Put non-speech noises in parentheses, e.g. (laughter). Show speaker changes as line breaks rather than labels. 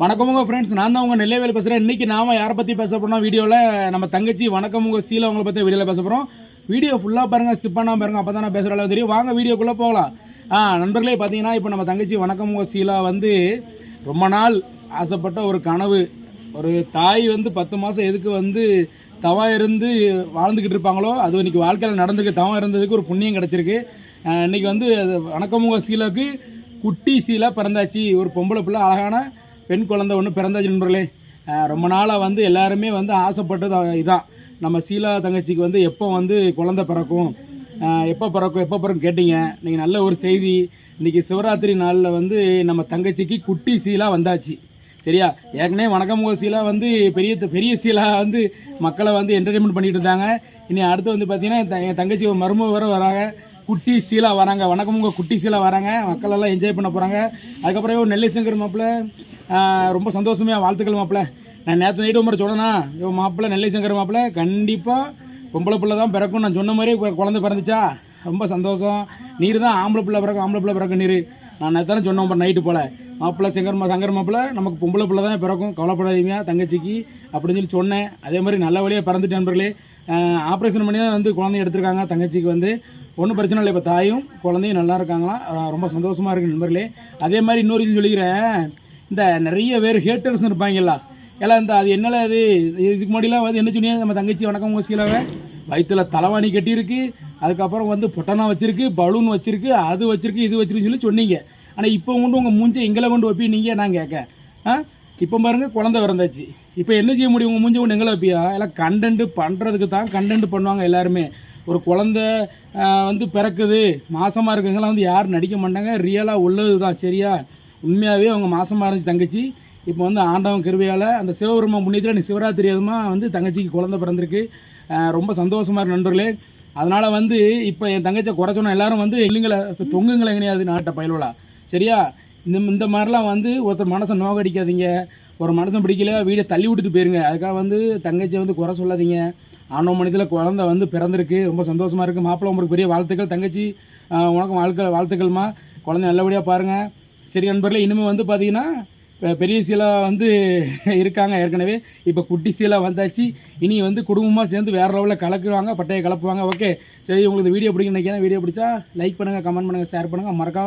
வணக்கம் உங்க ஃப்ரெண்ட்ஸ் நான் தான் உங்க நெல்லைவேல் பேசுறேன். இன்னைக்கு நாம யாரை பத்தி பேச போறோம் வீடியோல நம்ம தங்கச்சி வணக்கம் உங்க சீல அவங்கள பத்தி வீடியோல பேச போறோம். வீடியோ ஃபுல்லா பாருங்க ஸ்கிப் பண்ணாம பாருங்க அப்பதான் நான் பேசுற அளவு தெரியும். வாங்க வீடியோக்குள்ள போகலாம். ஆ நண்பர்களே பாத்தீங்கன்னா இப்போ நம்ம தங்கச்சி வணக்கம் உங்க சீலா வந்து ரொம்ப நாள் ஆசைப்பட்ட ஒரு கனவு. ஒரு தாய் வந்து பத்து மாதம் எதுக்கு வந்து தவா இருந்து வாழ்ந்துக்கிட்டு இருப்பாங்களோ அது இன்னைக்கு வாழ்க்கையில் நடந்துக்கு தவம் இருந்ததுக்கு ஒரு புண்ணியம் கிடச்சிருக்கு. இன்னைக்கு வந்து அது வணக்கமுக சீலாவுக்கு குட்டி சீலா பிறந்தாச்சு. ஒரு பொம்பளை பிள்ளை அழகான பெண் குழந்தை ஒன்று பிறந்தாச்சு நண்பர்களே. ரொம்ப நாளாக வந்து எல்லாருமே வந்து ஆசைப்பட்டது இதான். நம்ம சீலா தங்கச்சிக்கு வந்து எப்போ வந்து குழந்தை பிறக்கும்? எப்போ பிறக்கும் எப்போ பிறக்கும் கேட்டீங்க. நீங்கள் நல்ல ஒரு செய்தி. இன்னைக்கு சிவராத்திரி நாளில் வந்து நம்ம தங்கச்சிக்கு குட்டி சீலா வந்தாச்சு. சரியா? ஏற்கனவே வணக்கமுக சீலா வந்து பெரிய பெரிய சீலா வந்து மக்களை வந்து என்டர்டைன்மெண்ட் பண்ணிகிட்டு இருந்தாங்க. இனி அடுத்து வந்து பார்த்தீங்கன்னா என் தங்கச்சி ஒரு மருமக வர வராங்க. குட்டி சீலா வராங்க. வணக்கமுக குட்டி சீலா வராங்க. மக்கள் எல்லாம் என்ஜாய் பண்ண போகிறாங்க அதுக்கப்புறம் நெல்லை சங்கர் மாப்பிள்ள ரொம்ப சந்தோஷமே வாழ்த்துக்கள் மாப்பிள்ள நான் நேற்று நைட்டு மாதிரி சொன்னேன்னா இவன் மாப்பிள்ள நெல்லை சங்கர் மாப்பிள்ள கண்டிப்பாக பொம்பளை பிள்ளை தான் பிறக்கும். நான் சொன்ன மாதிரி குழந்தை பிறந்துச்சா? ரொம்ப சந்தோஷம். நீர் தான் ஆம்பளை பிள்ளை பிறக்கும் ஆம்பளை பிள்ளை பிறக்கும் நீர். நான் நேற்று சொன்னோம் நைட்டு போல். மாப்பிள்ளை சங்கர் மா- சங்கர் மாப்பிள்ளை நமக்கு பொம்பளை பிள்ளை தான் பிறக்கும். கவலைப்படாதீங்க தங்கச்சிக்கு அப்படின்னு சொல்லி சொன்னேன். அதே மாதிரி நல்ல வழியாக பிறந்துட்டு நண்பர்களே. ஆப்ரேஷன் பண்ணி தான் வந்து குழந்தைய எடுத்திருக்காங்க தங்கச்சிக்கு வந்து. ஒன்றும் பிரச்சனை இல்லை. இப்போ தாயும் குழந்தையும் நல்லா இருக்காங்களாம் ரொம்ப சந்தோஷமாக இருக்கு நண்பர்களே. அதே மாதிரி இன்னொரு விஷயம் சொல்லிக்கிறேன். இந்த நிறைய பேர் ஹேட்டர்ஸ் இருப்பாங்களா எல்லாம் இந்த அது என்னல அது? இதுக்கு முன்னாடிலாம் வந்து என்ன சொன்னீங்க? நம்ம தங்கச்சி வணக்கம் உங்க சீலாவை. வயிற்றுல தலைவாணி கட்டியிருக்கு. அதுக்கப்புறம் வந்து பொட்டனா வச்சிருக்கு பலூன் வச்சிருக்கு அது வச்சிருக்கு இது வச்சிருக்குன்னு சொல்லி சொன்னீங்க. ஆனால் இப்போ கொண்டு உங்கள் மூஞ்சை எங்களை கொண்டு வைப்பீங்க நான் கேட்க ஆ? இப்போ பாருங்க குழந்தை பிறந்தாச்சு. இப்போ என்ன செய்ய முடியும்? உங்கள் மூஞ்சி கொண்டு எங்களை வைப்பியா? எல்லாம் கண்டென்ட் பண்ணுறதுக்கு தான் கண்டென்ட் பண்ணுவாங்க எல்லாருமே. ஒரு குழந்தை வந்து பிறக்குது மாசமாக இருக்கவங்களாம் வந்து யாரும் நடிக்க மாட்டாங்க. ரியலாக உள்ளது தான் சரியா? உண்மையாகவே அவங்க மாசமாக இருந்துச்சு தங்கச்சி. இப்போ வந்து ஆண்டவன் கிருபையால் அந்த சிவபெருமா முன்னியத்தில் நீ சிவராத்திரி அதுமா வந்து தங்கச்சிக்கு குழந்தை பிறந்திருக்கு. ரொம்ப சந்தோஷமாக இருக்கு நண்பர்களே. அதனால் வந்து இப்போ என் தங்கச்சியை குறை சொன்ன எல்லாரும் வந்து இல்லைங்களா இப்போ தொங்குங்களே எங்கேயாவது நாட்டை பயிலுவலா? சரியா? இந்த இந்த மாதிரிலாம் வந்து ஒருத்தர் மனசை நோகடிக்காதீங்க. ஒரு மனசை பிடிக்கல வீடை தள்ளி விட்டுட்டு போயிருங்க. அதுக்காக வந்து தங்கச்சியை வந்து குறை சொல்லாதீங்க. ஆணவ மனிதத்தில் குழந்த வந்து பிறந்திருக்கு. ரொம்ப சந்தோஷமாக இருக்குது மாப்பிள்ளை உங்களுக்கு பெரிய வாழ்த்துக்கள். தங்கச்சி உனக்கும் வாழ்க்கை வாழ்த்துக்கள்மா. குழந்தை நல்லபடியாக பாருங்கள் சரி நண்பர்களே இனிமேல் வந்து பார்த்தீங்கன்னா பெரிய சீலா வந்து (laughs) இருக்காங்க ஏற்கனவே. இப்போ குட்டி சீலா வந்தாச்சு. இனி வந்து குடும்பமாக சேர்ந்து வேறு லெவலில் கலக்குவாங்க பட்டையை கலப்புவாங்க. ஓகே. சரி உங்களுக்கு வீடியோ பிடிக்கும் நினைக்கிறேன். வீடியோ பிடிச்சா லைக் பண்ணுங்கள் கமெண்ட் பண்ணுங்கள் ஷேர் பண்ணுங்கள் மறக்காம